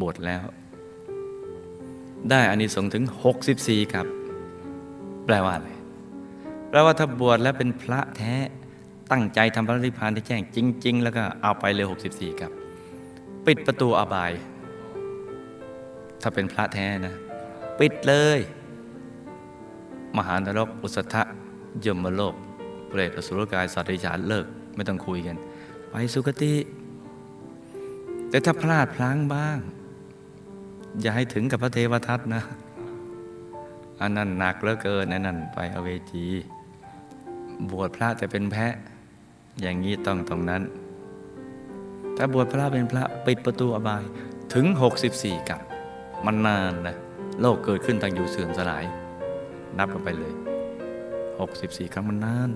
บวชแล้ว ได้อานิสงส์ถึง 64ครับ แปลว่าอะไรแปลว่าถ้าบวชแล้วเป็นพระแท้ตั้งใจทำพระนิพพานที่แจ้งจริง ๆ แล้วก็เอาไปเลย 64ครับ ปิดประตูอบาย ถ้าเป็นพระแท้นะ ปิดเลย มหานรก อุสธะยมโลก เปรตอสุรกายสัตว์ดรัจฉานเลิก ไม่ต้องคุยกัน ไปสุคติ แต่ถ้าพลาดพลั้งบ้าง อย่าให้ถึงกับพระเทวทัตนะอันนั้นหนักเหลือเกินอันนั้นไปอเวจี บวชพระแต่เป็นแพะ อย่างนี้ต้องตรงนั้น ถ้าบวชพระเป็นพระปิดประตูอบายถึง 64 กับมันนานนะโลกเกิดขึ้นตั้งอยู่เสื่อมสลาย นับกันไปเลย 64 ครั้งมันนาน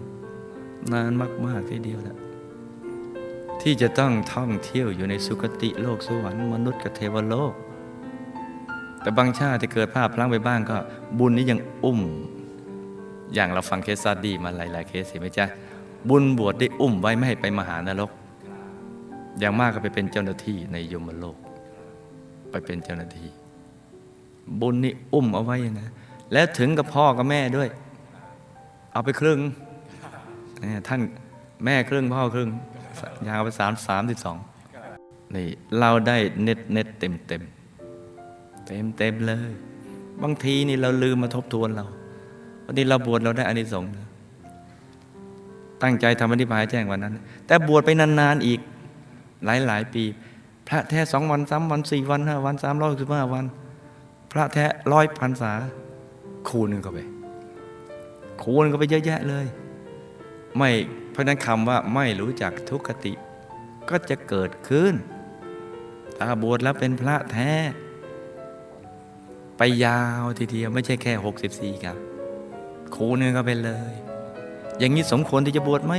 นานมาก ๆ ทีเดียวแหละที่จะต้องท่องเที่ยวอยู่ในสุคติโลกสวรรค์มนุษย์กับเทวโลก แต่บางชาติที่เกิดภาพพลั้งไปบ้างก็ บุญนี้ยังอุ้ม อย่างเราฟังเคสซาดีมาหลาย ๆ เคสเห็นไหมจ๊ะบุญบวชได้อุ้มไว้ไม่ให้ไปมหานรก อย่างมากก็ไปเป็นเจ้าหน้าที่ในยมโลก ไปเป็นเจ้าหน้าที่ บุญนี่อุ้มเอาไว้นะ แล้วถึงกับพ่อกับแม่ด้วย เอาไปครึ่งเนี่ยท่านแม่ครึ่งพ่อครึ่งยาวไปสามสามสิบสองนี่เราได้เน็ตเน็ตเต็มเต็ม เต็มเต็มเลย บางทีนี่เราลืมมาทบทวนเราวันนี้เราบวชเราได้อานิสงส์นะตั้งใจทำอธิบายแจ้งวันนั้น แต่บวชไปนานๆอีกหลายหลายๆปี พระแท้สองวันสามวันสี่วันห้าวันสามร้อยสิบห้าวัน พระแท้ร้อยพันษา คูณเข้าไป คูณเข้าไปเยอะแยะเลย ไม่เพราะฉะนั้นคำว่าไม่รู้จักทุกขติ ก็จะเกิดขึ้นถ้าบวชแล้วเป็นพระแท้ ไปยาวทีเดียวไม่ใช่แค่64ครับคูณเข้าไปเลย อย่างนี้สมควรที่จะบวชไหม